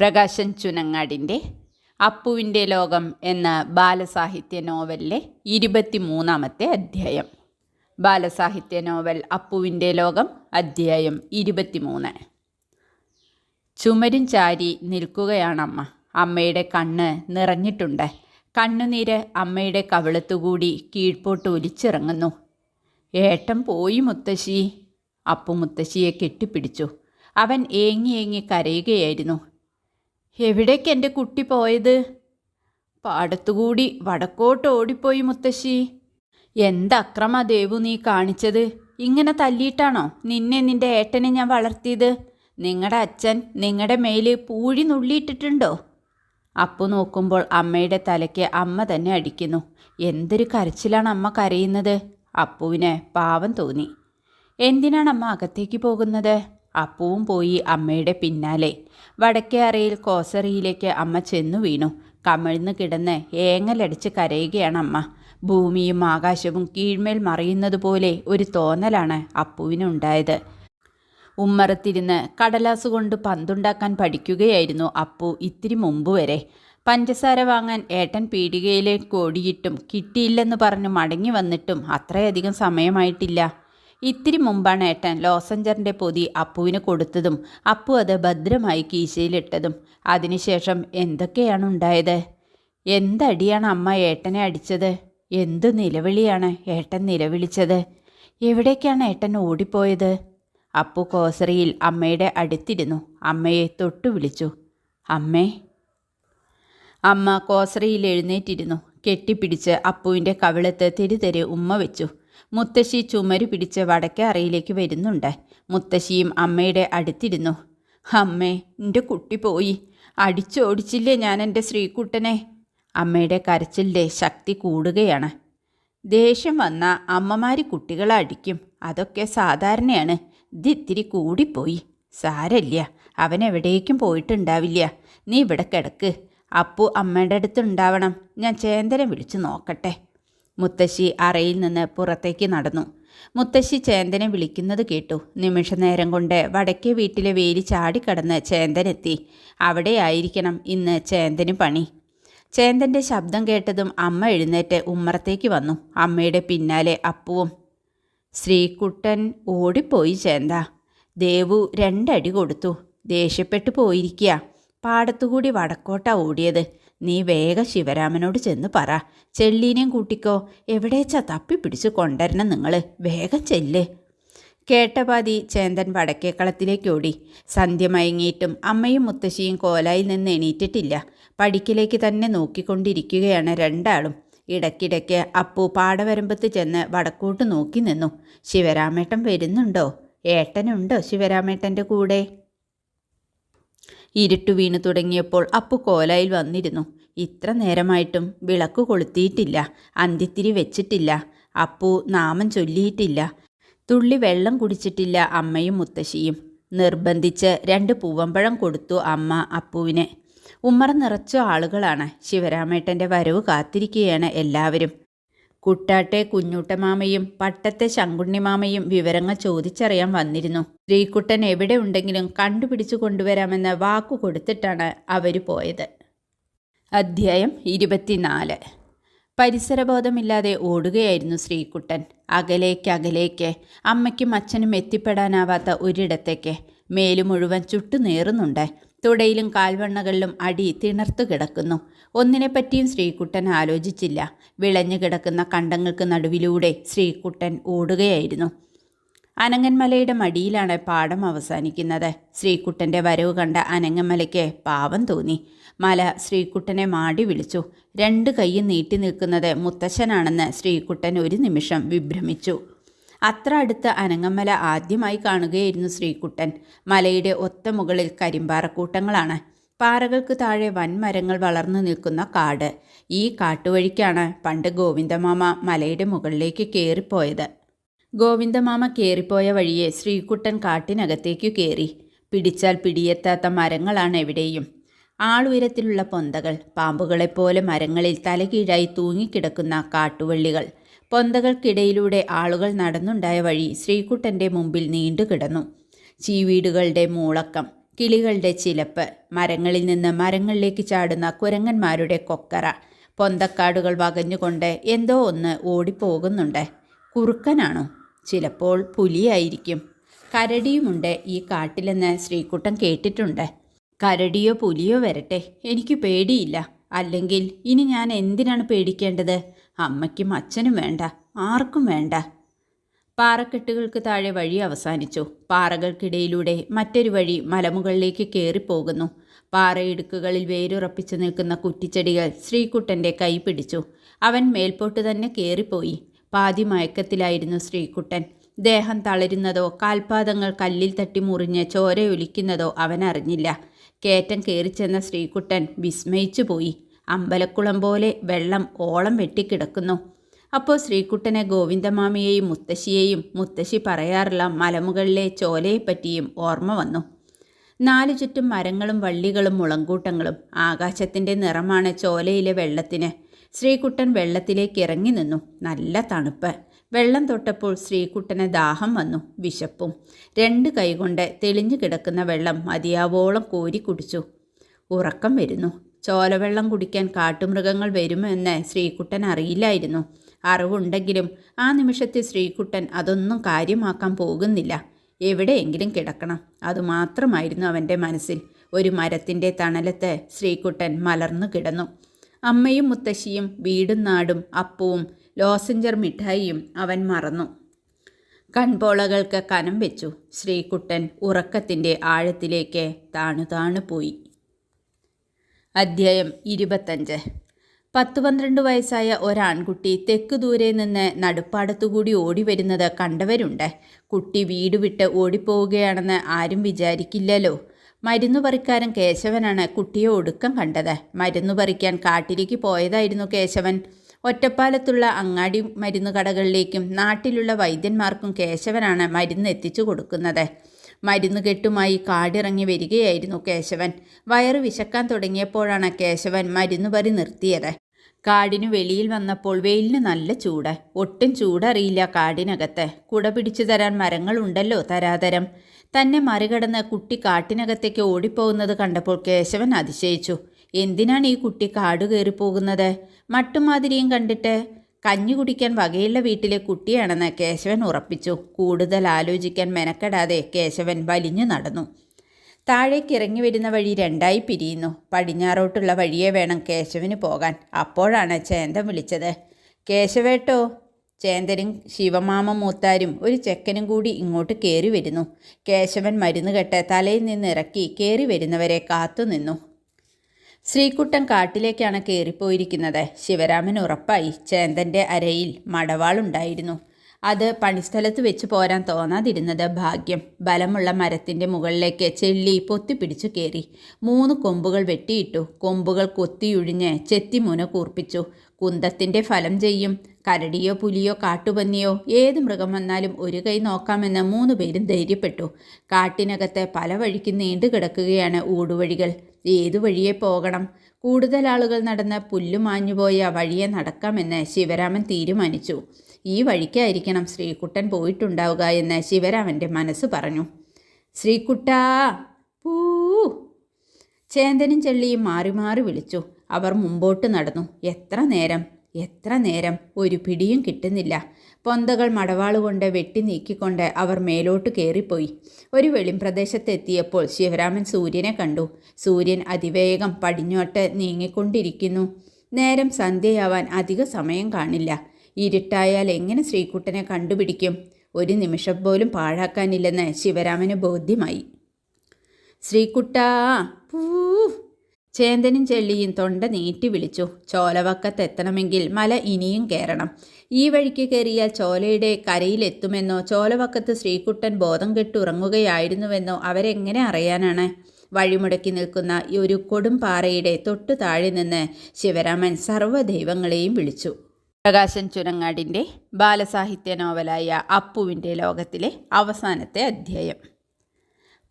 പ്രകാശൻ ചുനങ്ങാടിന്റെ അപ്പുവിന്റെ ലോകം എന്ന ബാലസാഹിത്യ നോവലിലെ ഇരുപത്തിമൂന്നാമത്തെ അധ്യായം. ബാലസാഹിത്യ നോവൽ അപ്പുവിന്റെ ലോകം അധ്യായം ഇരുപത്തിമൂന്ന്. ചുമരും ചാരി നിൽക്കുകയാണമ്മ. അമ്മയുടെ കണ്ണ് നിറഞ്ഞിട്ടുണ്ട്. കണ്ണുനീര് അമ്മയുടെ കവിളത്തുകൂടി കീഴ്പോട്ട് ഒലിച്ചിറങ്ങുന്നു ഏട്ടൻ പോയി മുത്തശ്ശി. അപ്പു മുത്തശ്ശിയെ കെട്ടിപ്പിടിച്ചു. അവൻ ഏങ്ങി ഏങ്ങി കരയുകയായിരുന്നു. എവിടേക്ക് എന്റെ കുട്ടി പോയത്? പാടത്തുകൂടി വടക്കോട്ട് ഓടിപ്പോയി മുത്തശ്ശി. എന്തക്രമ ദേവു നീ കാണിച്ചത്? ഇങ്ങനെ തല്ലിയിട്ടാണോ നിന്നെ നിന്റെ ഏട്ടനെ ഞാൻ വളർത്തിയത്? നിങ്ങളുടെ അച്ഛൻ നിങ്ങളുടെ മേൽ പൂഴി നുള്ളിയിട്ടിട്ടുണ്ടോ? അപ്പു നോക്കുമ്പോൾ അമ്മയുടെ തലയ്ക്ക് അമ്മ തന്നെ അടിക്കുന്നു. എന്തൊരു കരച്ചിലാണ് അമ്മ കരയുന്നത്? അപ്പുവിന് പാവം തോന്നി. എന്തിനാണ് അമ്മ അകത്തേക്ക് പോകുന്നത്? അപ്പുവും പോയി അമ്മയുടെ പിന്നാലെ. വടക്കേ അറയിൽ കോസറിയിലേക്ക് അമ്മ ചെന്നു വീണു. കമിഴ്ന്ന് കിടന്ന് ഏങ്ങലടിച്ച് കരയുകയാണ് അമ്മ. ഭൂമിയും ആകാശവും കീഴ്മേൽ മറിയുന്നത് പോലെ ഒരു തോന്നലാണ് അപ്പുവിനുണ്ടായത്. ഉമ്മറത്തിരുന്ന് കടലാസ് കൊണ്ട് പന്തുണ്ടാക്കാൻ പഠിക്കുകയായിരുന്നു അപ്പു ഇത്തിരി മുമ്പ് വരെ. പഞ്ചസാര വാങ്ങാൻ ഏട്ടൻ പീടികയിലേക്ക് ഓടിയിട്ടും കിട്ടിയില്ലെന്ന് പറഞ്ഞ് മടങ്ങി വന്നിട്ടും അത്രയധികം സമയമായിട്ടില്ല. ഇത്തിരി മുമ്പാണ് ഏട്ടൻ ലോസഞ്ചറിന്റെ പൊതി അപ്പുവിന് കൊടുത്തതും അപ്പു അത് ഭദ്രമായി കീശയിലിട്ടതും. അതിനുശേഷം എന്തൊക്കെയാണ് ഉണ്ടായത്? എന്തടിയാണ് അമ്മ ഏട്ടനെ അടിച്ചത്? എന്ത് നിലവിളിയാണ് ഏട്ടൻ നിലവിളിച്ചത്? എവിടേക്കാണ് ഏട്ടൻ ഓടിപ്പോയത്? അപ്പു കോസറിയിൽ അമ്മയുടെ അടുത്തിരുന്നു. അമ്മയെ തൊട്ടു വിളിച്ചു. അമ്മേ. അമ്മ കോസറിയിൽ എഴുന്നേറ്റിരുന്നു. കെട്ടിപ്പിടിച്ച് അപ്പുവിന്റെ കവിളത്ത് തിരിതെരെ ഉമ്മ വെച്ചു. മുത്തശ്ശി ചുമരു പിടിച്ച് വടക്കേ അറയിലേക്ക് വരുന്നുണ്ട്. മുത്തശ്ശിയും അമ്മയുടെ അടുത്തിരുന്നു. അമ്മേ എന്റെ കുട്ടി പോയി. അടിച്ചോടിച്ചില്ലേ ഞാൻ എന്റെ ശ്രീകുട്ടനെ? അമ്മയുടെ കരച്ചിലിന്റെ ശക്തി കൂടുകയാണ്. ദേഷ്യം വന്ന അമ്മമാർ കുട്ടികളെ അടിക്കും. അതൊക്കെ സാധാരണയാണ്. ഇതിത്തിരി കൂടിപ്പോയി. സാരല്ല അവൻ എവിടേക്കും പോയിട്ടുണ്ടാവില്ല നീ ഇവിടെ കിടക്ക്. അപ്പു അമ്മയുടെ അടുത്തുണ്ടാവണം. ഞാൻ ചേന്തനെ വിളിച്ചു നോക്കട്ടെ. മുത്തശ്ശി അറയിൽ നിന്ന് പുറത്തേക്ക് നടന്നു. മുത്തശ്ശി ചേന്തനെ വിളിക്കുന്നത് കേട്ടു. നിമിഷനേരം കൊണ്ട് വടക്കേ വീട്ടിലെ വേലി ചാടിക്കടന്ന് ചേന്തനെത്തി. അവിടെയായിരിക്കണം ഇന്ന് ചേന്തന് പണി. ചേന്തന്റെ ശബ്ദം കേട്ടതും അമ്മ എഴുന്നേറ്റ് ഉമ്മറത്തേക്ക് വന്നു. അമ്മയുടെ പിന്നാലെ അപ്പുവും ശ്രീകുട്ടൻ ഓടിപ്പോയി ചേന്ത. ദേവു രണ്ടടി കൊടുത്തു. ദേഷ്യപ്പെട്ടു പോയിരിക്കുക പാടത്തുകൂടി വടക്കോട്ട ഓടിയത്. നീ വേഗം ശിവരാമനോട് ചെന്ന് പറ. ചെള്ളീനെയും കൂട്ടിക്കോ. എവിടേച്ചാ തപ്പിപ്പിടിച്ച് കൊണ്ടുവരണം നിങ്ങൾ വേഗം ചെല്ല്. കേട്ടപാതി ചേന്തൻ വടക്കേക്കളത്തിലേക്ക് ഓടി. സന്ധ്യ മയങ്ങിയിട്ടും അമ്മയും മുത്തശ്ശിയും കോലായിൽ നിന്ന് എണീറ്റിട്ടില്ല. പടിക്കിലേക്ക് തന്നെ നോക്കിക്കൊണ്ടിരിക്കുകയാണ് രണ്ടാളും. ഇടയ്ക്കിടയ്ക്ക് അപ്പു പാടവരമ്പത്ത് ചെന്ന് വടക്കോട്ട് നോക്കി നിന്നു. ശിവരാമേട്ടൻ വരുന്നുണ്ടോ? ഏട്ടനുണ്ടോ ശിവരാമേട്ടന്റെ കൂടെ? ഇരുട്ടു വീണു തുടങ്ങിയപ്പോൾ അപ്പു കോലായിൽ വന്നിരുന്നു. ഇത്ര നേരമായിട്ടും വിളക്ക് കൊളുത്തിയിട്ടില്ല അന്തിത്തിരി വെച്ചിട്ടില്ല അപ്പു നാമം ചൊല്ലിയിട്ടില്ല. തുള്ളി വെള്ളം കുടിച്ചിട്ടില്ല അമ്മയും മുത്തശ്ശിയും. നിർബന്ധിച്ച് രണ്ട് പൂവമ്പഴം കൊടുത്തു അമ്മ അപ്പുവിനെ. ഉമ്മറ നിറച്ച ആളുകളാണ് ശിവരാമേട്ടന്റെ വരവ് കാത്തിരിക്കുകയാണ് എല്ലാവരും. കുട്ടാട്ടെ കുഞ്ഞൂട്ടമാമയും പട്ടത്തെ ശങ്കുണ്ണിമാമയും വിവരങ്ങൾ ചോദിച്ചറിയാൻ വന്നിരുന്നു. ശ്രീകുട്ടൻ എവിടെ ഉണ്ടെങ്കിലും കണ്ടുപിടിച്ചു കൊണ്ടുവരാമെന്ന് വാക്കു കൊടുത്തിട്ടാണ് അവർ പോയത്. അധ്യായം ഇരുപത്തിനാല്. പരിസരബോധമില്ലാതെ ഓടുകയായിരുന്നു ശ്രീകുട്ടൻ. അകലേക്ക് അകലേക്ക് അമ്മയ്ക്കും അച്ഛനും എത്തിപ്പെടാനാവാത്ത ഒരിടത്തേക്ക് മേലു മുഴുവൻ ചുട്ടു നേറുന്നുണ്ട് തുടയിലും കാൽവണ്ണകളിലും അടി തിണർത്തു കിടക്കുന്നു. ഒന്നിനെപ്പറ്റിയും ശ്രീകുട്ടൻ ആലോചിച്ചില്ല. വിളഞ്ഞു കിടക്കുന്ന കണ്ടങ്ങൾക്ക് നടുവിലൂടെ ശ്രീകുട്ടൻ ഓടുകയായിരുന്നു. അനങ്ങന്മലയുടെ മടിയിലാണ് പാഠം അവസാനിക്കുന്നത്. ശ്രീകുട്ടന്റെ വരവ് കണ്ട അനങ്ങന്മലയ്ക്ക് പാവം തോന്നി. മല ശ്രീകുട്ടനെ മാടി വിളിച്ചു. രണ്ട് കൈയും നീട്ടി നിൽക്കുന്നത് മുത്തശ്ശനാണെന്ന് ശ്രീകുട്ടൻ ഒരു നിമിഷം വിഭ്രമിച്ചു. അത്ര അടുത്ത് അനങ്ങമ്മല ആദ്യമായി കാണുകയായിരുന്നു ശ്രീകുട്ടൻ. മലയുടെ ഒത്ത മുകളിൽ കരിമ്പാറക്കൂട്ടങ്ങളാണ്. പാറകൾക്ക് താഴെ വൻമരങ്ങൾ വളർന്നു നിൽക്കുന്ന കാട്. ഈ കാട്ടുവഴിക്കാണ് പണ്ട് ഗോവിന്ദമാമ മലയുടെ മുകളിലേക്ക് കയറിപ്പോയത് ഗോവിന്ദമാമ കയറിപ്പോയ വഴിയെ ശ്രീകുട്ടൻ കാട്ടിനകത്തേക്കു കയറി പിടിച്ചാൽ പിടിയെത്താത്ത മരങ്ങളാണ് എവിടെയും. ആളുയരത്തിലുള്ള പൊന്തകൾ പാമ്പുകളെപ്പോലെ മരങ്ങളിൽ തലകീഴായി തൂങ്ങിക്കിടക്കുന്ന കാട്ടുവള്ളികൾ. പൊന്തകൾക്കിടയിലൂടെ ആളുകൾ നടന്നുണ്ടായ വഴി ശ്രീകുട്ടന്റെ മുമ്പിൽ നീണ്ടുകിടന്നു. ചീവീടുകളുടെ മൂളക്കം കിളികളുടെ ചിലപ്പ്. മരങ്ങളിൽ നിന്ന് മരങ്ങളിലേക്ക് ചാടുന്ന കുരങ്ങന്മാരുടെ കൊക്കറ. പൊന്തക്കാടുകൾ വകഞ്ഞുകൊണ്ട് എന്തോ ഒന്ന് ഓടിപ്പോകുന്നുണ്ട്. കുറുക്കനാണോ? ചിലപ്പോൾ പുലിയായിരിക്കും. കരടിയുമുണ്ട് ഈ കാട്ടിലെന്ന് ശ്രീകുട്ടൻ കേട്ടിട്ടുണ്ട്. കരടിയോ പുലിയോ വരട്ടെ. എനിക്ക് പേടിയില്ല. അല്ലെങ്കിൽ ഇനി ഞാൻ എന്തിനാണ് പേടിക്കേണ്ടത്? അമ്മയ്ക്കും അച്ഛനും വേണ്ട. ആർക്കും വേണ്ട. പാറക്കെട്ടുകൾക്ക് താഴെ വഴി അവസാനിച്ചു. പാറകൾക്കിടയിലൂടെ മറ്റൊരു വഴി മലമുകളിലേക്ക് കയറിപ്പോകുന്നു. പാറയിടുക്കുകളിൽ വേരുറപ്പിച്ചു നിൽക്കുന്ന കുറ്റിച്ചെടികൾ ശ്രീകുട്ടന്റെ കൈ പിടിച്ചു. അവൻ മേൽപോട്ട് തന്നെ കയറിപ്പോയി. പാതി മയക്കത്തിലായിരുന്നു ശ്രീകുട്ടൻ. ദേഹം തളരുന്നതോ കാൽപാദങ്ങൾ കല്ലിൽ തട്ടി മുറിഞ്ഞ് ചോരയൊലിക്കുന്നതോ അവൻ അറിഞ്ഞില്ല. കയറ്റം കയറിച്ചെന്ന ശ്രീകുട്ടൻ വിസ്മയിച്ചു പോയി അമ്പലക്കുളം പോലെ വെള്ളം ഓളം വെട്ടിക്കിടക്കുന്നു. അപ്പോൾ ശ്രീകുട്ടനെ ഗോവിന്ദമാമിയെയും മുത്തശ്ശിയെയും മുത്തശ്ശി പറയാറുള്ള മലമുകളിലെ ചോലയെപ്പറ്റിയും ഓർമ്മ വന്നു. നാലു ചുറ്റും മരങ്ങളും വള്ളികളും മുളങ്കൂട്ടങ്ങളും ആകാശത്തിന്റെ നിറമാണ് ചോലയിലെ വെള്ളത്തിന്. ശ്രീകുട്ടൻ വെള്ളത്തിലേക്ക് ഇറങ്ങി നിന്നു. നല്ല തണുപ്പ്. വെള്ളം തൊട്ടപ്പോൾ ശ്രീകുട്ടന് ദാഹം വന്നു. വിശപ്പും. രണ്ട് കൈകൊണ്ട് തെളിഞ്ഞു കിടക്കുന്ന വെള്ളം മതിയാവോളം കോരി കുടിച്ചു. ഉറക്കം വരുന്നു. ചോലവെള്ളം കുടിക്കാൻ കാട്ടുമൃഗങ്ങൾ വരുമെന്ന് ശ്രീകുട്ടൻ അറിയില്ലായിരുന്നു. അറിവുണ്ടെങ്കിലും ആ നിമിഷത്തെ ശ്രീകുട്ടൻ അതൊന്നും കാര്യമാക്കാൻ പോകുന്നില്ല. എവിടെയെങ്കിലും കിടക്കണം. അതുമാത്രമായിരുന്നു അവന്റെ മനസ്സിൽ. ഒരു മരത്തിന്റെ തണലത്ത് ശ്രീകുട്ടൻ മലർന്നു കിടന്നു. അമ്മയും മുത്തശ്ശിയും വീടും നാടും അപ്പവും ലോസഞ്ചർ മിഠായിയും അവൻ മറന്നു. കൺപോളകൾക്ക് കനം വെച്ചു. ശ്രീകുട്ടൻ ഉറക്കത്തിന്റെ ആഴത്തിലേക്ക് താണു താണു പോയി. അധ്യായം ഇരുപത്തഞ്ച്. പത്ത് പന്ത്രണ്ട് വയസ്സായ ഒരാൺകുട്ടി തെക്ക് ദൂരെ നിന്ന് നടുപ്പാടത്തുകൂടി ഓടി വരുന്നത് കണ്ടവരുണ്ട്. കുട്ടി വീട് വിട്ട് ഓടിപ്പോവുകയാണെന്ന് ആരും വിചാരിക്കില്ലല്ലോ. മരുന്നു പറിക്കാരൻ കേശവനാണ് കുട്ടിയെ ഒടുക്കം കണ്ടത്. മരുന്നു പറിക്കാൻ കാട്ടിലേക്ക് പോയതായിരുന്നു കേശവൻ. ഒറ്റപ്പാലത്തുള്ള അങ്ങാടി മരുന്ന് കടകളിലേക്കും നാട്ടിലുള്ള വൈദ്യന്മാർക്കും കേശവനാണ് മരുന്ന് എത്തിച്ചു കൊടുക്കുന്നത്. മരുന്ന് കെട്ടുമായി കാടിറങ്ങി വരികയായിരുന്നു കേശവൻ. വയറ് വിശക്കാൻ തുടങ്ങിയപ്പോഴാണ് കേശവൻ മരുന്ന് പരി നിർത്തിയത്. കാടിനു വെളിയിൽ വന്നപ്പോൾ വെയിലിന് നല്ല ചൂട്. ഒട്ടും ചൂടറിയില്ല കാടിനകത്ത്. കുട പിടിച്ചു തരാൻ മരങ്ങളുണ്ടല്ലോ തരാതരം. തന്നെ മറികടന്ന് കുട്ടി കാട്ടിനകത്തേക്ക് ഓടിപ്പോകുന്നത് കണ്ടപ്പോൾ കേശവൻ അതിശയിച്ചു. എന്തിനാണ് ഈ കുട്ടി കാട് കയറിപ്പോകുന്നത് മട്ടുമാതിരിയും കണ്ടിട്ട് കഞ്ഞി കുടിക്കാൻ വകയുള്ള വീട്ടിലെ കുട്ടിയാണെന്ന് കേശവൻ ഉറപ്പിച്ചു. കൂടുതൽ ആലോചിക്കാൻ മെനക്കെടാതെ കേശവൻ വലിഞ്ഞു നടന്നു. താഴേക്ക് ഇറങ്ങി വരുന്ന വഴി രണ്ടായി പിരിയുന്നു. പടിഞ്ഞാറോട്ടുള്ള വഴിയെ വേണം കേശവന് പോകാൻ. അപ്പോഴാണ് ചേന്തൻ വിളിച്ചത്. കേശവേട്ടോ ചേന്തനും ശിവമാമ മൂത്താരും ഒരു ചെക്കനും കൂടി ഇങ്ങോട്ട് കയറി വരുന്നു. കേശവൻ മരുന്ന് കെട്ട് തലയിൽ നിന്ന് ഇറക്കി കയറി വരുന്നവരെ കാത്തുനിന്നു. ശ്രീകുട്ടൻ കാട്ടിലേക്കാണ് കയറിപ്പോയിരിക്കുന്നത് ശിവരാമൻ ഉറപ്പായി ചേന്തന്റെ അരയിൽ മടവാളുണ്ടായിരുന്നു. അത് പണിസ്ഥലത്ത് വെച്ച് പോരാൻ തോന്നാതിരുന്നത് ഭാഗ്യം. ബലമുള്ള മരത്തിന്റെ മുകളിലേക്ക് ചെല്ലി പൊത്തിപ്പിടിച്ചു കയറി മൂന്ന് കൊമ്പുകൾ വെട്ടിയിട്ടു കൊമ്പുകൾ കൊത്തിയുഴിഞ്ഞ് ചെത്തിമുന കൂർപ്പിച്ചു. കുന്തത്തിന്റെ ഫലം ചെയ്യും. കരടിയോ പുലിയോ കാട്ടുപന്നിയോ ഏത് മൃഗം വന്നാലും ഒരു കൈ നോക്കാമെന്ന് മൂന്ന് പേരും ധൈര്യപ്പെട്ടു. കാട്ടിനകത്ത് പല വഴിക്ക് നീണ്ടു കിടക്കുകയാണ് ഊടുവഴികൾ. ഏതു വഴിയെ പോകണം? കൂടുതൽ ആളുകൾ നടന്ന് പുല്ലുമാഞ്ഞുപോയ വഴിയെ നടക്കാമെന്ന് ശിവരാമൻ തീരുമാനിച്ചു. ഈ വഴിക്കായിരിക്കണം ശ്രീകുട്ടൻ പോയിട്ടുണ്ടാവുക എന്ന് ശിവരാമന്റെ മനസ്സ് പറഞ്ഞു. ശ്രീകുട്ടാ പൂ. ചേന്തനും ചെള്ളിയും മാറി മാറി വിളിച്ചു. അവർ മുമ്പോട്ട് നടന്നു. എത്ര നേരം? എത്ര നേരം ഒരു പിടിയും കിട്ടുന്നില്ല. പൊന്തകൾ മടവാളുകൊണ്ട് വെട്ടി നീക്കിക്കൊണ്ട് അവർ മേലോട്ട് കയറിപ്പോയി ഒരു വെളിംപ്രദേശത്തെത്തിയപ്പോൾ ശിവരാമൻ സൂര്യനെ കണ്ടു. സൂര്യൻ അതിവേഗം പടിഞ്ഞോട്ട് നീങ്ങിക്കൊണ്ടിരിക്കുന്നു. നേരം സന്ധ്യയാവാൻ അധിക സമയം കാണില്ല. ഇരുട്ടായാൽ എങ്ങനെ ശ്രീകുട്ടനെ കണ്ടുപിടിക്കും? ഒരു നിമിഷം പോലും പാഴാക്കാനില്ലെന്ന് ശിവരാമന് ബോധ്യമായി. ശ്രീകുട്ടാ പൂ. ചേന്തനും ചെള്ളിയും തൊണ്ട നീട്ടി വിളിച്ചു. ചോലവക്കത്തെത്തണമെങ്കിൽ മല ഇനിയും കയറണം ഈ വഴിക്ക് കയറിയാൽ ചോലയുടെ കരയിലെത്തുമെന്നോ ചോലവക്കത്ത് ശ്രീകുട്ടൻ ബോധം കെട്ടുറങ്ങുകയായിരുന്നുവെന്നോ അവരെങ്ങനെ അറിയാനാണ്? വഴിമുടക്കി നിൽക്കുന്ന ഒരു കൊടും പാറയുടെ തൊട്ടു താഴെ നിന്ന് ശിവരാമൻ സർവദൈവങ്ങളെയും വിളിച്ചു. പ്രകാശൻ ചുരങ്ങാടിന്റെ ബാലസാഹിത്യ നോവലായ അപ്പുവിന്റെ ലോകത്തിലെ അവസാനത്തെ അധ്യായം.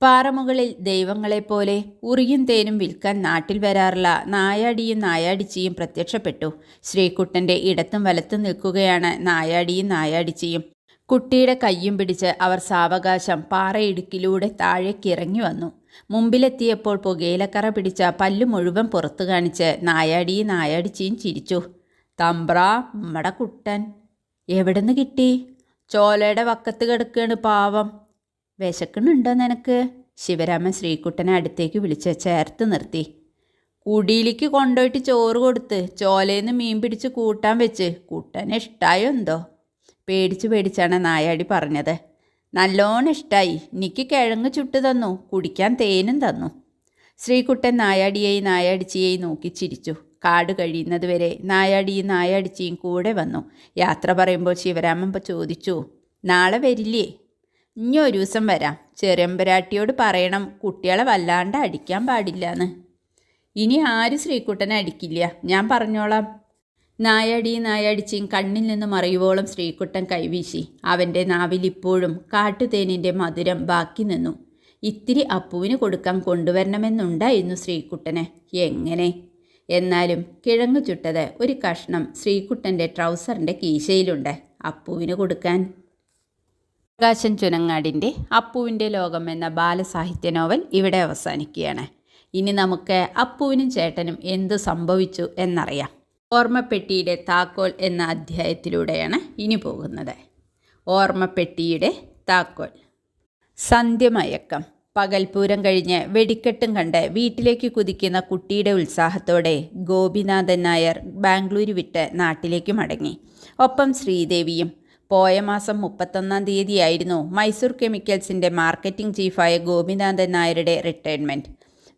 പാറമുകളിൽ ദൈവങ്ങളെപ്പോലെ ഉറിയും തേനും വിൽക്കാൻ നാട്ടിൽ വരാറുള്ള നായാടിയും നായാടിച്ചിയും പ്രത്യക്ഷപ്പെട്ടു. ശ്രീകുട്ടന്റെ ഇടത്തും വലത്തും നിൽക്കുകയാണ് നായാടിയും നായാടിച്ചിയും. കുട്ടിയുടെ കയ്യും പിടിച്ച് അവർ സാവകാശം പാറയിടുക്കിലൂടെ താഴേക്കിറങ്ങി വന്നു. മുമ്പിലെത്തിയപ്പോൾ പുകയിലക്കറ പിടിച്ച പല്ലു മുഴുവൻ പുറത്തു കാണിച്ച് നായാടിയും നായാടിച്ചിയും ചിരിച്ചു. തമ്പ്ര നമ്മടെ കുട്ടൻ എവിടുന്ന് കിട്ടി? ചോലയുടെ വക്കത്ത് കിടക്കുകയാണ് പാവം. വിശക്കണുണ്ടോ നിനക്ക്? ശിവരാമൻ ശ്രീകുട്ടനെ അടുത്തേക്ക് വിളിച്ച് ചേർത്ത് നിർത്തി. കുടിയിലേക്ക് കൊണ്ടുപോയിട്ട് ചോറ് കൊടുത്ത് ചോലേന്ന് മീൻ പിടിച്ച് കൂട്ടാൻ വെച്ച്. കൂട്ടാൻ ഇഷ്ടമായോ എന്തോ? പേടിച്ച് പേടിച്ചാണ് നായാടി പറഞ്ഞത്. നല്ലോണം ഇഷ്ടമായി എനിക്ക് കിഴങ്ങ് ചുട്ട് തന്നു. കുടിക്കാൻ തേനും തന്നു. ശ്രീകുട്ടൻ നായാടിയെയും നായാടിച്ചിയെയും നോക്കി ചിരിച്ചു. കാട് കഴിയുന്നത് വരെ നായാടിയും നായാടിച്ചിയും കൂടെ വന്നു. യാത്ര പറയുമ്പോൾ ശിവരാമൻ ചോദിച്ചു നാളെ വരില്ലേ? ഇനി ഒരു ദിവസം വരാം. ചെറിയമ്പരാട്ടിയോട് പറയണം കുട്ടികളെ വല്ലാണ്ട് അടിക്കാൻ പാടില്ല എന്ന് ഇനി ആരും ശ്രീകുട്ടനെ അടിക്കില്ല? ഞാൻ പറഞ്ഞോളാം. നായടി നായടിച്ചും കണ്ണിൽ നിന്ന് മറിയുവോളം ശ്രീകുട്ടൻ കൈവീശി. അവന്റെ നാവിൽ ഇപ്പോഴും കാട്ടുതേനിന്റെ മധുരം ബാക്കി നിന്നു. ഇത്തിരി അപ്പുവിന് കൊടുക്കാൻ കൊണ്ടുവരണമെന്നുണ്ടായിരുന്നു ശ്രീക്കുട്ടനെ എങ്ങനെ? എന്നാലും കിഴങ്ങു ചുട്ടത് ഒരു കഷ്ണം ശ്രീകുട്ടന്റെ ട്രൗസറിന്റെ കീശയിലുണ്ട്. അപ്പുവിന് കൊടുക്കാൻ. പ്രകാശൻ ചുനങ്ങാടിന്റെ അപ്പുവിന്റെ ലോകം എന്ന ബാലസാഹിത്യ നോവൽ ഇവിടെ അവസാനിക്കുകയാണ്. ഇനി നമുക്ക് അപ്പുവിനും ചേട്ടനും എന്ത് സംഭവിച്ചു എന്നറിയാം. ഓർമ്മപ്പെട്ടിയുടെ താക്കോൽ എന്ന അധ്യായത്തിലൂടെയാണ് ഇനി പോകുന്നത്. ഓർമ്മപ്പെട്ടിയുടെ താക്കോൽ. സന്ധ്യമയക്കം പകൽപൂരം കഴിഞ്ഞ് വെടിക്കെട്ടും കണ്ട് വീട്ടിലേക്ക് കുതിക്കുന്ന കുട്ടിയുടെ ഉത്സാഹത്തോടെ ഗോപിനാഥൻ നായർ ബാംഗ്ലൂരു വിട്ട് നാട്ടിലേക്ക് മടങ്ങി. ഒപ്പം ശ്രീദേവിയും പോയ മാസം മുപ്പത്തൊന്നാം തീയതിയായിരുന്നു മൈസൂർ കെമിക്കൽസിന്റെ മാർക്കറ്റിംഗ് ചീഫായ ഗോപിനാഥൻ നായരുടെ റിട്ടയർമെന്റ്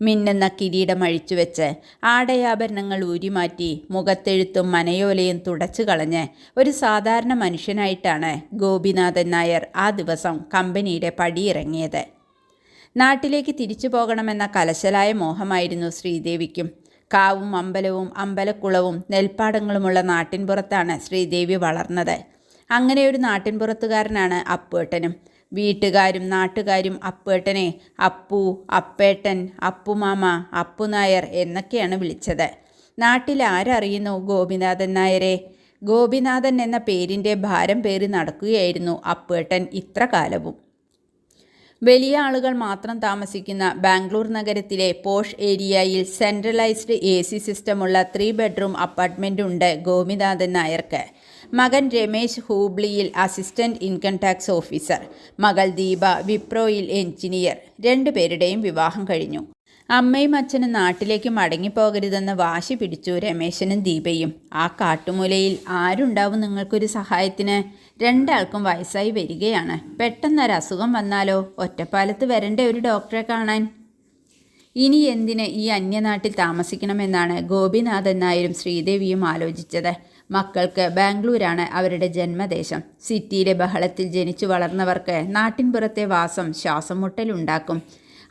മിന്നുന്ന കിരീടം അഴിച്ചുവെച്ച് ആടയാഭരണങ്ങൾ ഊരിമാറ്റി മുഖത്തെഴുത്തും മനയോലയും തുടച്ചു കളഞ്ഞ് ഒരു സാധാരണ മനുഷ്യനായിട്ടാണ് ഗോപിനാഥൻ നായർ ആ ദിവസം കമ്പനിയുടെ പടിയിറങ്ങിയത്. നാട്ടിലേക്ക് തിരിച്ചു പോകണമെന്ന കലശലായ മോഹമായിരുന്നു ശ്രീദേവിക്കും. കാവും അമ്പലവും അമ്പലക്കുളവും നെൽപ്പാടങ്ങളുമുള്ള നാട്ടിൻപുറത്താണ് ശ്രീദേവി വളർന്നത്. അങ്ങനെ ഒരു നാട്ടിൻപുറത്തുകാരനാണ് അപ്പേട്ടനും. വീട്ടുകാരും നാട്ടുകാരും അപ്പേട്ടനെ അപ്പു അപ്പേട്ടൻ അപ്പുമാമ അപ്പുനായർ എന്നൊക്കെയാണ് വിളിച്ചത്. നാട്ടിൽ ആരറിയുന്നു ഗോപിനാഥൻ നായരെ? ഗോപിനാഥൻ എന്ന പേരിന്റെ ഭാരം പേറി നടക്കുകയായിരുന്നു അപ്പേട്ടൻ ഇത്ര കാലവും. വലിയ ആളുകൾ മാത്രം താമസിക്കുന്ന ബാംഗ്ലൂർ നഗരത്തിലെ പോഷ് ഏരിയയിൽ സെൻട്രലൈസ്ഡ് എ സി സിസ്റ്റമുള്ള ത്രീ ബെഡ്റൂം അപ്പാർട്ട്മെന്റ് ഉണ്ട് ഗോപിനാഥൻ നായർക്ക്. മകൻ രമേശ് ഹൂബ്ലിയിൽ അസിസ്റ്റന്റ് ഇൻകം ടാക്സ് ഓഫീസർ. മകൾ ദീപ വിപ്രോയിൽ എഞ്ചിനീയർ രണ്ടുപേരുടെയും വിവാഹം കഴിഞ്ഞു. അമ്മയും അച്ഛനും നാട്ടിലേക്ക് മടങ്ങിപ്പോകരുതെന്ന് വാശി പിടിച്ചു രമേശനും ദീപയും. ആ കാട്ടുമൂലയിൽ ആരുണ്ടാവും നിങ്ങൾക്കൊരു സഹായത്തിന്? രണ്ടാൾക്കും വയസ്സായി വരികയാണ്. പെട്ടെന്നൊരു അസുഖം വന്നാലോ? ഒറ്റപ്പാലത്ത് വരേണ്ട ഒരു ഡോക്ടറെ കാണാൻ? ഇനി എന്തിന് ഈ അന്യനാട്ടിൽ താമസിക്കണമെന്നാണ് ഗോപിനാഥൻ നായരും ശ്രീദേവിയും ആലോചിച്ചത്. മക്കൾക്ക് ബാംഗ്ലൂരാണ് അവരുടെ ജന്മദേശം. സിറ്റിയിലെ ബഹളത്തിൽ ജനിച്ചു വളർന്നവർക്ക് നാട്ടിൻപുറത്തെ വാസം ശ്വാസം മുട്ടലുണ്ടാക്കും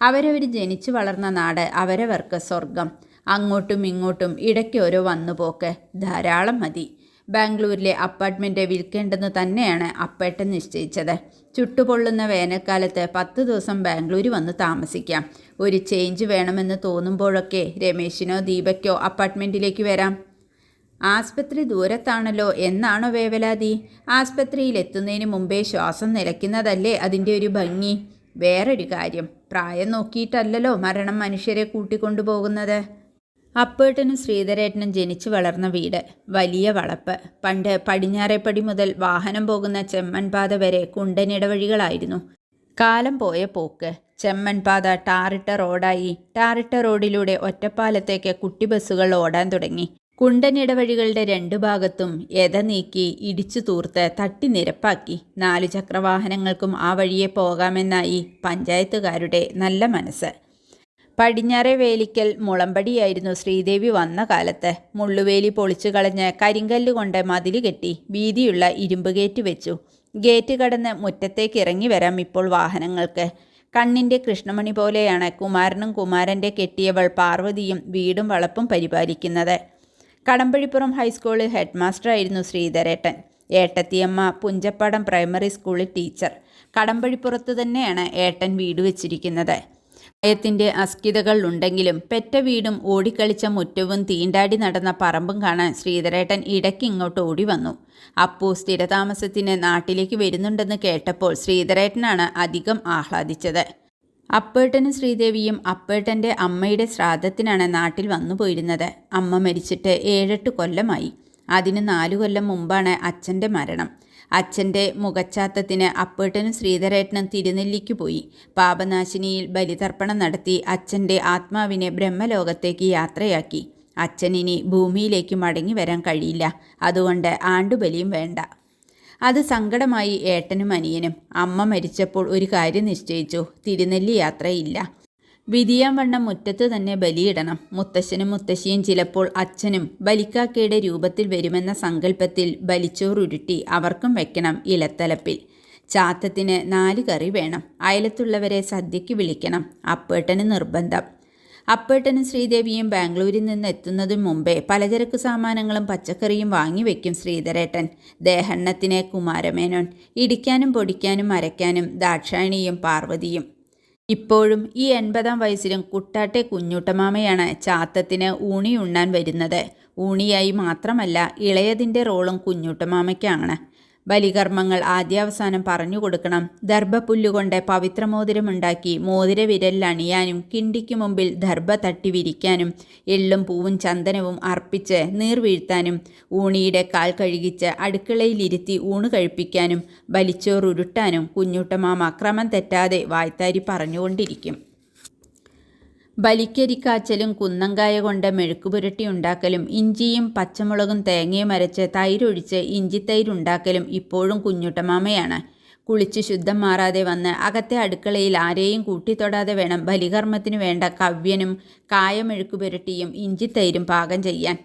അവരവർ ജനിച്ചു വളർന്ന നാട് അവരവർക്ക് സ്വർഗം അങ്ങോട്ടും ഇങ്ങോട്ടും ഇടയ്ക്ക് ഓരോ വന്നുപോക്ക്. ധാരാളം മതി. ബാംഗ്ലൂരിലെ അപ്പാർട്ട്മെന്റ് വിൽക്കേണ്ടെന്ന് തന്നെയാണ് അപ്പേട്ടൻ നിശ്ചയിച്ചത്. ചുട്ടുപൊള്ളുന്ന വേനൽക്കാലത്ത് പത്ത് ദിവസം ബാംഗ്ലൂർ വന്ന് താമസിക്കാം. ഒരു ചേഞ്ച് വേണമെന്ന് തോന്നുമ്പോഴൊക്കെ രമേശിനോ ദീപയ്ക്കോ അപ്പാർട്ട്മെന്റിലേക്ക് വരാം. ആസ്പത്രി ദൂരത്താണല്ലോ എന്നാണോ വേവലാതി? ആസ്പത്രിയിൽ എത്തുന്നതിന് മുമ്പേ ശ്വാസം നിലയ്ക്കുന്നതല്ലേ അതിന്റെ ഒരു ഭംഗി? വേറൊരു കാര്യം പ്രായം നോക്കിയിട്ടല്ലല്ലോ മരണം മനുഷ്യരെ കൂട്ടിക്കൊണ്ടുപോകുന്നത്. അപ്പേട്ടനും ശ്രീധരേട്ടനും ജനിച്ചു വളർന്ന വീട് വലിയ വളപ്പ്. പണ്ട് പടിഞ്ഞാറേപ്പടി മുതൽ വാഹനം പോകുന്ന ചെമ്മൻപാത വരെ കുണ്ടനിടവഴികളായിരുന്നു കാലം പോയ പോക്ക്. ചെമ്മൻപാത ടാറിട്ട റോഡായി. ടാറിട്ട റോഡിലൂടെ ഒറ്റപ്പാലത്തേക്ക് കുട്ടി ബസ്സുകൾ ഓടാൻ തുടങ്ങി. കുണ്ടനിടവഴികളുടെ രണ്ടു ഭാഗത്തും എത നീക്കി ഇടിച്ചു തൂർത്ത് തട്ടി നിരപ്പാക്കി നാലു ചക്രവാഹനങ്ങൾക്കും ആ വഴിയെ പോകാമെന്നായി പഞ്ചായത്തുകാരുടെ നല്ല മനസ്സ്. പടിഞ്ഞാറെ വേലിക്കൽ മുളമ്പടിയായിരുന്നു ശ്രീദേവി വന്ന കാലത്ത്. മുള്ളുവേലി പൊളിച്ചു കളഞ്ഞ് കരിങ്കല്ല് കൊണ്ട് മതിൽ കെട്ടി വീതിയുള്ള ഇരുമ്പ് ഗേറ്റ് വെച്ചു. ഗേറ്റ് കടന്ന് മുറ്റത്തേക്ക് ഇറങ്ങി വരാം ഇപ്പോൾ വാഹനങ്ങൾക്ക്. കണ്ണിന്റെ കൃഷ്ണമണി പോലെയാണ് കുമാരനും കുമാരന്റെ കെട്ടിയവൾ പാർവതിയും വീടും വളപ്പും പരിപാലിക്കുന്നത്. കടമ്പഴിപ്പുറം ഹൈസ്കൂളിൽ ഹെഡ് മാസ്റ്ററായിരുന്നു ശ്രീധരേട്ടൻ. ഏട്ടത്തിയമ്മ പുഞ്ചപ്പാടം പ്രൈമറി സ്കൂളിൽ ടീച്ചർ. കടമ്പഴിപ്പുറത്ത് തന്നെയാണ് ഏട്ടൻ വീട് വെച്ചിരിക്കുന്നത്. ഭയത്തിന്റെ അസ്കിതകൾ ഉണ്ടെങ്കിലും പെറ്റ വീടും ഓടിക്കളിച്ച മുറ്റവും തീണ്ടാടി നടന്ന പറമ്പും കാണാൻ ശ്രീധരേട്ടൻ ഇടയ്ക്ക് ഇങ്ങോട്ട് ഓടി വന്നു. അപ്പു സ്ഥിരതാമസത്തിന് നാട്ടിലേക്ക് വരുന്നുണ്ടെന്ന് കേട്ടപ്പോൾ ശ്രീധരേട്ടനാണ് അധികം ആഹ്ലാദിച്ചത്. അപ്പേട്ടനും ശ്രീദേവിയും അപ്പേട്ടന്റെ അമ്മയുടെ ശ്രാദ്ധത്തിനാണ് നാട്ടിൽ വന്നു പോയിരുന്നത്. അമ്മ മരിച്ചിട്ട് ഏഴെട്ട് കൊല്ലമായി. അതിന് നാലു കൊല്ലം മുമ്പാണ് അച്ഛന്റെ മരണം. അച്ഛന്റെ മുഖച്ചാത്തത്തിന് അപ്പേട്ടനും ശ്രീധരേട്ടനും തിരുനെല്ലിക്ക് പോയി. പാപനാശിനിയിൽ ബലിതർപ്പണം നടത്തി അച്ഛന്റെ ആത്മാവിനെ ബ്രഹ്മലോകത്തേക്ക് യാത്രയാക്കി. അച്ഛനിനി ഭൂമിയിലേക്ക് മടങ്ങി വരാൻ കഴിയില്ല. അതുകൊണ്ട് ആണ്ടുബലിയും വേണ്ട. അത് സങ്കടമായി ഏട്ടനും അനിയനും. അമ്മ മരിച്ചപ്പോൾ ഒരു കാര്യം നിശ്ചയിച്ചു. തിരുനെല്ലി യാത്രയില്ല. വിധിയാൻ വണ്ണം മുറ്റത്ത് തന്നെ ബലിയിടണം മുത്തശ്ശനും മുത്തശ്ശിയും ചിലപ്പോൾ അച്ഛനും ബലിക്കാക്കയുടെ രൂപത്തിൽ വരുമെന്ന സങ്കല്പത്തിൽ ബലിച്ചോറുരുട്ടി അവർക്കും വെക്കണം ഇലത്തലപ്പിൽ. ചാത്തത്തിന് നാല് കറി വേണം. അയലത്തുള്ളവരെ സദ്യയ്ക്ക് വിളിക്കണം. അപ്പേട്ടന് നിർബന്ധം. അപ്പേട്ടനും ശ്രീദേവിയും ബാംഗ്ലൂരിൽ നിന്ന് എത്തുന്നതിന് മുമ്പേ പലചരക്ക് സാമാനങ്ങളും പച്ചക്കറിയും വാങ്ങിവെക്കും ശ്രീധരേട്ടൻ. ദേഹണ്ണത്തിനെ കുമാരമേനോൻ ഇടിക്കാനും പൊടിക്കാനും അരയ്ക്കാനും ദാക്ഷായണിയും പാർവതിയും. ഇപ്പോഴും ഈ എൺപതാം വയസ്സിലും കുട്ടാട്ടെ കുഞ്ഞുട്ടമാമയാണ് ചാത്തത്തിന് ഊണി ഉണ്ണാൻ വരുന്നത്. ഊണിയായി മാത്രമല്ല ഇളയതിന്റെ റോളും കുഞ്ഞുട്ടമാമയ്ക്കാണ്. ബലികർമ്മങ്ങൾ ആദ്യാവസാനം പറഞ്ഞു കൊടുക്കണം. ദർഭപ്പുല്ലുകൊണ്ട് പവിത്രമോതിരമുണ്ടാക്കി മോതിര വിരലിലണിയാനും കിണ്ടിക്ക് മുമ്പിൽ ദർഭ തട്ടി വിരിക്കാനും എള്ളും പൂവും ചന്ദനവും അർപ്പിച്ച് നീർവീഴ്ത്താനും ഊണിയുടെ കാൽ കഴുകിച്ച് അടുക്കളയിലിരുത്തി ഊണ് കഴിപ്പിക്കാനും ബലിച്ചോറുരുട്ടാനും കുഞ്ഞുട്ടമാമ ക്രമം തെറ്റാതെ വായ്ത്താരി പറഞ്ഞുകൊണ്ടിരിക്കും. ബലിക്കരിക്കാച്ചലും കുന്നങ്കായ കൊണ്ട് മെഴുക്കുപുരട്ടി ഉണ്ടാക്കലും ഇഞ്ചിയും പച്ചമുളകും തേങ്ങയും അരച്ച് തൈരൊഴിച്ച് ഇഞ്ചിത്തൈരുണ്ടാക്കലും ഇപ്പോഴും കുഞ്ഞുട്ടമാമയാണ്. കുളിച്ച് ശുദ്ധം മാറാതെ വന്ന് അകത്തെ അടുക്കളയിൽ ആരെയും കൂട്ടിത്തൊടാതെ വേണം ബലികർമ്മത്തിന് വേണ്ട കവ്യനും കായമെഴുക്കുപുരട്ടിയും ഇഞ്ചിത്തൈരും പാകം ചെയ്യാൻ.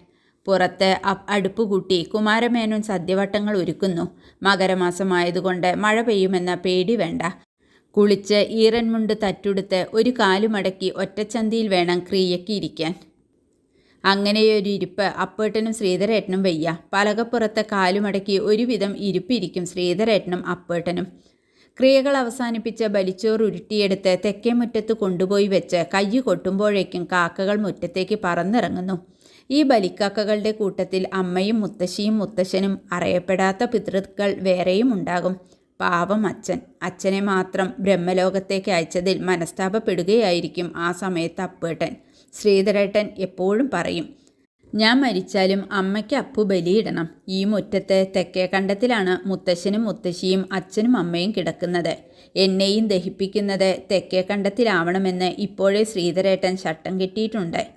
പുറത്ത് അടുപ്പ് കൂട്ടി കുമാരമേനോൻ സദ്യവട്ടങ്ങൾ ഒരുക്കുന്നു. മകരമാസമായതുകൊണ്ട് മഴ പെയ്യുമെന്ന പേടി വേണ്ട. കുളിച്ച് ഈറൻമുണ്ട് തറ്റുടുത്ത് ഒരു കാലുമടക്കി ഒറ്റച്ചന്തിയിൽ വേണം ക്രിയയ്ക്ക് ഇരിക്കാൻ. അങ്ങനെയൊരു ഇരിപ്പ് അപ്പേട്ടനും ശ്രീധരേട്ടനും വയ്യ. പലകപ്പുറത്തെ കാലുമടക്കി ഒരുവിധം ഇരിപ്പിരിക്കും ശ്രീധരേട്ടനും അപ്പേട്ടനും. ക്രിയകൾ അവസാനിപ്പിച്ച ബലിച്ചോറ് ഉരുട്ടിയെടുത്ത് തെക്കേ മുറ്റത്ത് കൊണ്ടുപോയി വെച്ച് കയ്യ് കൊട്ടുമ്പോഴേക്കും കാക്കകൾ മുറ്റത്തേക്ക് പറന്നിറങ്ങുന്നു. ഈ ബലിക്കാക്കകളുടെ കൂട്ടത്തിൽ അമ്മയും മുത്തശ്ശിയും മുത്തശ്ശനും അറിയപ്പെടാത്ത പിതൃക്കൾ വേറെയും ഉണ്ടാകും. പാവം അച്ഛൻ. അച്ഛനെ മാത്രം ബ്രഹ്മലോകത്തേക്ക് അയച്ചതിൽ മനസ്താപപ്പെടുകയായിരിക്കും ആ സമയത്ത് അപ്പേട്ടൻ. ശ്രീധരേട്ടൻ എപ്പോഴും പറയും ഞാൻ മരിച്ചാലും അമ്മയ്ക്ക് അപ്പു ബലിയിടണം. ഈ മുറ്റത്തെ തെക്കേ കണ്ടത്തിലാണ് മുത്തശ്ശനും മുത്തശ്ശിയും അച്ഛനും അമ്മയും കിടക്കുന്നത്. എന്നെയും ദഹിപ്പിക്കുന്നത് തെക്കേ കണ്ടത്തിലാവണമെന്ന് ഇപ്പോഴേ ശ്രീധരേട്ടൻ ശട്ടം കിട്ടിയിട്ടുണ്ട്.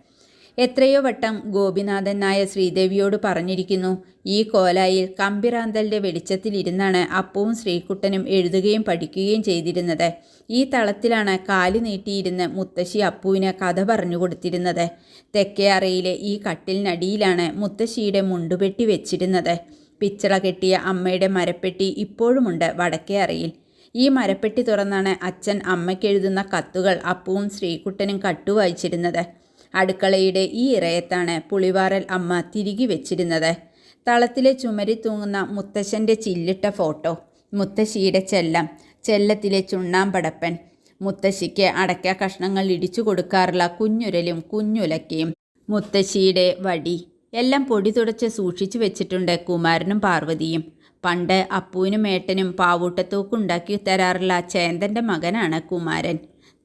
എത്രയോ വട്ടം ഗോപിനാഥൻ നായ ശ്രീദേവിയോട് പറഞ്ഞിരിക്കുന്നു ഈ കോലായിൽ കമ്പിറാന്തലിന്റെ വെളിച്ചത്തിലിരുന്നാണ് അപ്പവും ശ്രീകുട്ടനും എഴുതുകയും പഠിക്കുകയും ചെയ്തിരുന്നത്. ഈ തളത്തിലാണ് കാൽ നീട്ടിയിരുന്ന് മുത്തശ്ശി അപ്പുവിന് കഥ പറഞ്ഞു കൊടുത്തിരുന്നത്. തെക്കേയറയിലെ ഈ കട്ടിലിനടിയിലാണ് മുത്തശ്ശിയുടെ മുണ്ടുപെട്ടി വെച്ചിരുന്നത്. പിച്ചള കെട്ടിയ അമ്മയുടെ മരപ്പെട്ടി ഇപ്പോഴുമുണ്ട് വടക്കേ അറയിൽ. ഈ മരപ്പെട്ടി തുറന്നാണ് അച്ഛൻ അമ്മയ്ക്കെഴുതുന്ന കത്തുകൾ അപ്പുവും ശ്രീകുട്ടനും കട്ടുവായിച്ചിരുന്നത്. അടുക്കളയുടെ ഈ ഇറയത്താണ് പുളിവാറൽ അമ്മ തിരികെ വെച്ചിരുന്നത്. തളത്തിലെ ചുമരി തൂങ്ങുന്ന മുത്തശ്ശന്റെ ചില്ലിട്ട ഫോട്ടോ. മുത്തശ്ശിയുടെ ചെല്ലം. ചെല്ലത്തിലെ ചുണ്ണാമ്പടപ്പൻ. മുത്തശ്ശിക്ക് അടയ്ക്ക കഷ്ണങ്ങൾ ഇടിച്ചു കൊടുക്കാറുള്ള കുഞ്ഞുരലും കുഞ്ഞുലക്കയും. മുത്തശ്ശിയുടെ വടി. എല്ലാം പൊടി തുടച്ച് സൂക്ഷിച്ചു വെച്ചിട്ടുണ്ട് കുമാരനും പാർവതിയും. പണ്ട് അപ്പുവിനും ഏട്ടനും പാവൂട്ടത്തോക്കുണ്ടാക്കി തരാറുള്ള ചേന്തന്റെ മകനാണ് കുമാരൻ.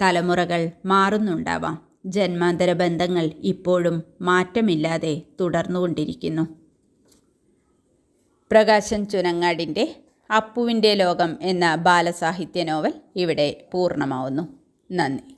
തലമുറകൾ മാറുന്നുണ്ടാവാം. ജന്മാന്തര ബന്ധങ്ങൾ ഇപ്പോഴും മാറ്റമില്ലാതെ തുടർന്നുകൊണ്ടിരിക്കുന്നു. പ്രകാശൻ ചുനങ്ങാടിന്റെ അപ്പുവിന്റെ ലോകം എന്ന ബാലസാഹിത്യ നോവൽ ഇവിടെ പൂർണമാവുന്നു. നന്ദി.